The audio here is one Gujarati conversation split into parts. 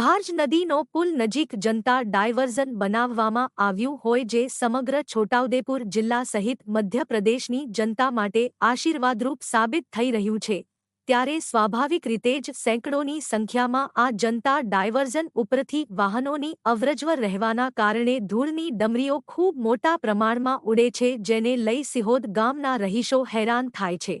ભાર્જ નદીનો પુલ નજીક જનતા ડાયવર્ઝન બનાવવામાં આવ્યું હોય જે સમગ્ર છોટાઉદેપુર જિલ્લા સહિત મધ્યપ્રદેશની જનતા માટે આશીર્વાદરૂપ સાબિત થઈ રહ્યું છે. ત્યારે સ્વાભાવિક રીતે જ સેંકડોની સંખ્યામાં આ જનતા ડાયવર્ઝન ઉપરથી વાહનોની અવરજવર રહેવાના કારણે ધૂળની ડમરીઓ ખૂબ મોટા પ્રમાણમાં ઉડે છે, જેને લઈ સિહોદ ગામના રહીશો હેરાન થાય છે.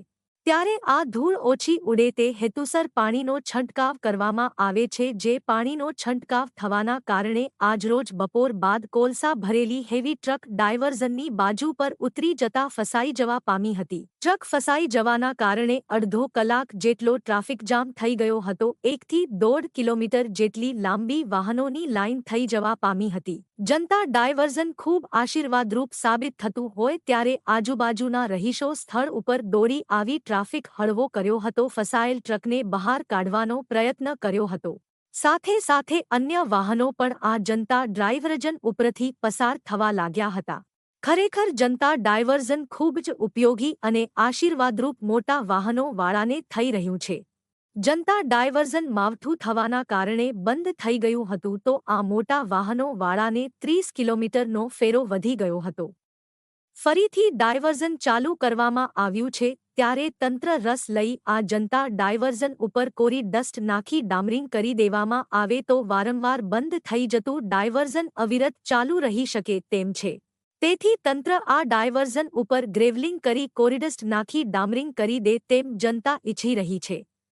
ત્યારે આ ધૂળ ઓછી ઉડે તે હેતુસર પાણીનો છંટકાવ કરવામાં આવે છે, જે પાણીનો છંટકાવ થવાના કારણે આજરોજ બપોર બાદ કોલસા ભરેલી હેવી ટ્રક ડાયવર્ઝનની બાજુ પર ઉતરી જતા ફસાઈ જવા પામી હતી. ટ્રક ફસાઈ જવાના કારણે અડધો કલાક જેટલો ટ્રાફિક જામ થઈ ગયો હતો, એકથી દોઢ કિલોમીટર જેટલી લાંબી વાહનોની લાઇન થઈ જવા પામી હતી. જનતા ડાયવર્ઝન ખૂબ આશીર્વાદરૂપ સાબિત થતું હોય ત્યારે આજુબાજુના રહીશો સ્થળ ઉપર દોડી આવી ટ્રાફિક હળવો કર્યો હતો, ફસાયેલ ટ્રકને બહાર કાઢવાનો પ્રયત્ન કર્યો હતો. સાથે સાથે અન્ય વાહનો પણ આ જનતા ડ્રાઇવર્જન ઉપરથી પસાર થવા લાગ્યા હતા. ખરેખર જનતા ડાયવર્ઝન ખૂબ જ ઉપયોગી અને આશીર્વાદરૂપ મોટા વાહનો વાળાને થઈ રહ્યું છે. જનતા ડાયવર્ઝન માવઠું થવાના કારણે બંધ થઈ ગયું હતું તો આ મોટા વાહનો વાળાને ત્રીસ કિલોમીટરનો ફેરો વધી ગયો હતો. ફરીથી ડાયવર્ઝન ચાલુ કરવામાં આવ્યું છે ત્યારે તંત્ર રસ લઈ આ જનતા ડાયવર્ઝન ઉપર કોરી ડસ્ટ નાખી ડામરિંગ કરી દેવામાં આવે તો વારંવાર બંધ થઈ જતું ડાયવર્ઝન અવિરત ચાલુ રહી શકે તેમ છે. તેથી તંત્ર આ ડાયવર્ઝન ઉપર ગ્રેવલિંગ કરી કોરિડસ્ટ નાખી ડામરિંગ કરી દે તેમ જનતા ઈચ્છી રહી છે.